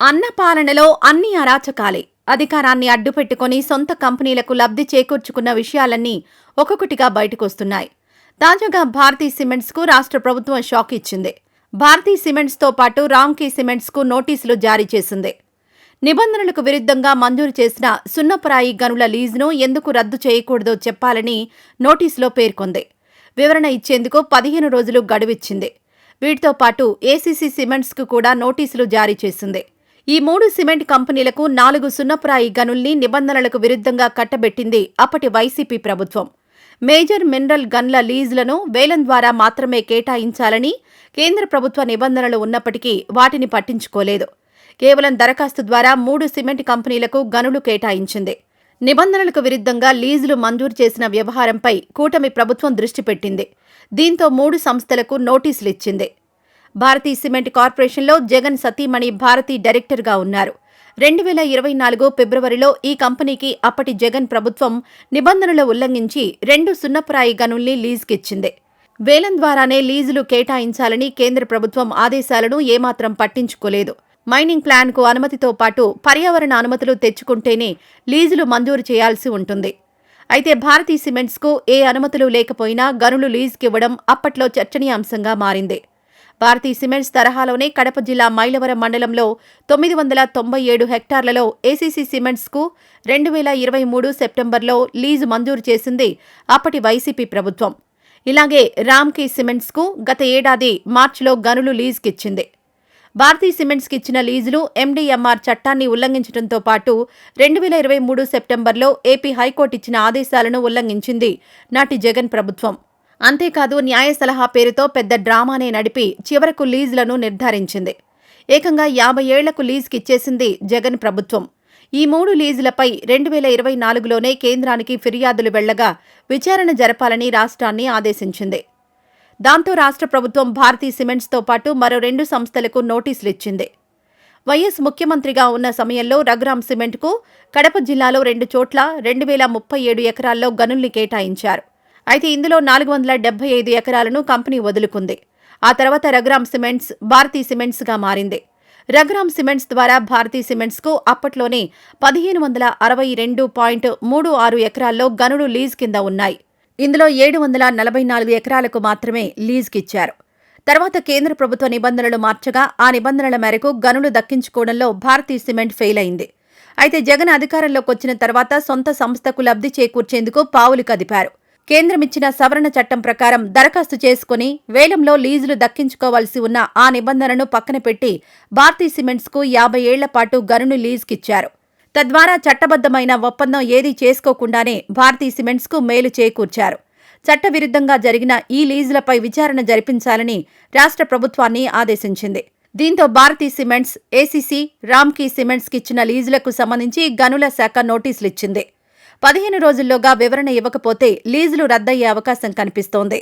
అన్న పాలనలో అన్ని అరాచకాలే. అధికారాన్ని అడ్డుపెట్టుకుని సొంత కంపెనీలకు లబ్ధి చేకూర్చుకున్న విషయాలన్నీ ఒక్కొక్కటిగా బయటకొస్తున్నాయి. తాజాగా భారతీ సిమెంట్స్కు రాష్ట్ర ప్రభుత్వం షాక్ ఇచ్చింది. భారతీ సిమెంట్స్తో పాటు రామ్కీ సిమెంట్స్కు నోటీసులు జారీ చేసింది. నిబంధనలకు విరుద్ధంగా మంజూరు చేసిన సున్నపరాయి గనుల లీజును ఎందుకు రద్దు చేయకూడదో చెప్పాలని నోటీసులో పేర్కొంది. వివరణ ఇచ్చేందుకు పదిహేను రోజులు గడువిచ్చింది. వీటితో పాటు ఏసీసీ సిమెంట్స్కు కూడా నోటీసులు జారీ చేసింది. ఈ మూడు సిమెంట్ కంపెనీలకు నాలుగు సున్నపురాయి గనుల్ని నిబంధనలకు విరుద్ధంగా కట్టబెట్టింది అప్పటి వైసీపీ ప్రభుత్వం. మేజర్ మినరల్ గన్ల లీజులను వేలం ద్వారా మాత్రమే కేటాయించాలని కేంద్ర ప్రభుత్వ నిబంధనలు ఉన్నప్పటికీ వాటిని పట్టించుకోలేదు. కేవలం దరఖాస్తు ద్వారా మూడు సిమెంట్ కంపెనీలకు గనులు కేటాయించింది. నిబంధనలకు విరుద్ధంగా లీజులు మంజూరు చేసిన వ్యవహారంపై కూటమి ప్రభుత్వం దృష్టి పెట్టింది. దీంతో మూడు సంస్థలకు నోటీసులు ఇచ్చింది. భారతీ సిమెంట్ కార్పొరేషన్లో జగన్ సతీమణి భారతి డైరెక్టర్గా ఉన్నారు. రెండు వేల ఇరవై నాలుగు ఫిబ్రవరిలో ఈ కంపెనీకి అప్పటి జగన్ ప్రభుత్వం నిబంధనలు ఉల్లంఘించి రెండు సున్నపురాయి గనుల్ని లీజుకిచ్చింది. వేలం ద్వారానే లీజులు కేటాయించాలని కేంద్ర ప్రభుత్వం ఆదేశాలను ఏమాత్రం పట్టించుకోలేదు. మైనింగ్ ప్లాన్కు అనుమతితో పాటు పర్యావరణ అనుమతులు తెచ్చుకుంటేనే లీజులు మంజూరు చేయాల్సి ఉంటుంది. అయితే భారతీ సిమెంట్స్కు ఏ అనుమతులు లేకపోయినా గనులు లీజుకివ్వడం అప్పట్లో చర్చనీయాంశంగా మారింది. భారతీ సిమెంట్స్ తరహాలోనే కడప జిల్లా మైలవరం మండలంలో తొమ్మిది వందల తొంభై ఏడు హెక్టార్లలో ఏసీసీ సిమెంట్స్కు రెండు వేల ఇరవై మూడు సెప్టెంబర్లో లీజు మంజూరు చేసింది అప్పటి వైసీపీ ప్రభుత్వం. ఇలాగే రామ్కీ సిమెంట్స్కు గత ఏడాది మార్చిలో గనులు లీజుకిచ్చింది. భారతీ సిమెంట్స్కి ఇచ్చిన లీజులు ఎండీఎంఆర్ చట్టాన్ని ఉల్లంఘించడంతో పాటు రెండు వేల ఇరవై మూడు సెప్టెంబర్లో ఏపీ హైకోర్టు ఇచ్చిన ఆదేశాలను ఉల్లంఘించింది నాటి జగన్ ప్రభుత్వం. అంతేకాదు న్యాయ సలహా పేరుతో పెద్ద డ్రామానే నడిపి చివరకు లీజులను నిర్ధారించింది. ఏకంగా యాభై ఏళ్ళకు లీజుకిచ్చేసింది జగన్ ప్రభుత్వం. ఈ మూడు లీజులపై రెండు వేల ఇరవై నాలుగులోనే కేంద్రానికి ఫిర్యాదులు వెళ్ళగా విచారణ జరపాలని రాష్ట్రాన్ని ఆదేశించింది. దాంతో రాష్ట్ర ప్రభుత్వం భారతీ సిమెంట్స్తో పాటు మరో రెండు సంస్థలకు నోటీసులు ఇచ్చింది వైఎస్ ముఖ్యమంత్రిగా ఉన్న సమయంలో రఘురామ్ సిమెంట్కు కడప జిల్లాలో రెండు చోట్ల రెండు వేల ముప్పై ఏడు ఎకరాల్లో గనుల్ని కేటాయించారు. అయితే ఇందులో నాలుగు వందల డెబ్బై ఐదు ఎకరాలను కంపెనీ వదులుకుంది. ఆ తర్వాత రఘురామ్ సిమెంట్స్ భారతీ సిమెంట్స్గా మారింది. రఘురామ్ సిమెంట్స్ ద్వారా భారతీ సిమెంట్స్కు అప్పట్లోనే పదిహేను వందల అరవై రెండు పాయింట్ మూడు ఆరు ఎకరాల్లో గనులు లీజ్ కింద ఉన్నాయి. ఇందులో ఏడు వందల నలభై నాలుగు ఎకరాలకు మాత్రమే లీజుకిచ్చారు తర్వాత కేంద్ర ప్రభుత్వ నిబంధనలు మార్చగా ఆ నిబంధనల మేరకు గనులు దక్కించుకోవడంలో భారతీ సిమెంట్ ఫెయిల్ అయింది. అయితే జగన్ అధికారంలోకి వచ్చిన తర్వాత సొంత సంస్థకు లబ్ధి చేకూర్చేందుకు పావులు కదిపారు. కేంద్రం ఇచ్చిన సవరణ చట్టం ప్రకారం దరఖాస్తు చేసుకుని వేలంలో లీజులు దక్కించుకోవాల్సి ఉన్న ఆ నిబంధనను పక్కన పెట్టి భారతీ సిమెంట్స్కు యాభై ఏళ్ళ పాటు గనును లీజుకిచ్చారు. తద్వారా చట్టబద్దమైన ఒప్పందం ఏదీ చేసుకోకుండానే భారతీ సిమెంట్స్కు మేలు చేకూర్చారు. చట్టవిరుద్ధంగా జరిగిన ఈ లీజులపై విచారణ జరిపించాలని రాష్ట్ర ప్రభుత్వాన్ని ఆదేశించింది. దీంతో భారతీ సిమెంట్స్ ఏసీసీ రామ్కీ సిమెంట్స్కి ఇచ్చిన లీజులకు సంబంధించి గనుల శాఖ నోటీసులిచ్చింది. పదిహేను రోజుల్లోగా వివరణ ఇవ్వకపోతే లీజులు రద్దయ్యే అవకాశం కనిపిస్తోంది.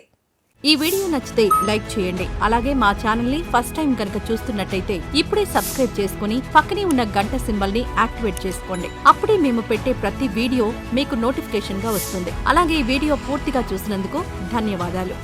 ఈ వీడియో నచ్చితే లైక్ చేయండి. అలాగే మా ఛానల్ని ఫస్ట్ టైం కనుక చూస్తున్నట్టయితే ఇప్పుడే సబ్స్క్రైబ్ చేసుకుని పక్కనే ఉన్న గంట సింబల్ని యాక్టివేట్ చేసుకోండి. అప్పుడే మేము పెట్టే ప్రతి వీడియో మీకు నోటిఫికేషన్గా వస్తుంది. అలాగే ఈ వీడియో పూర్తిగా చూసినందుకు ధన్యవాదాలు.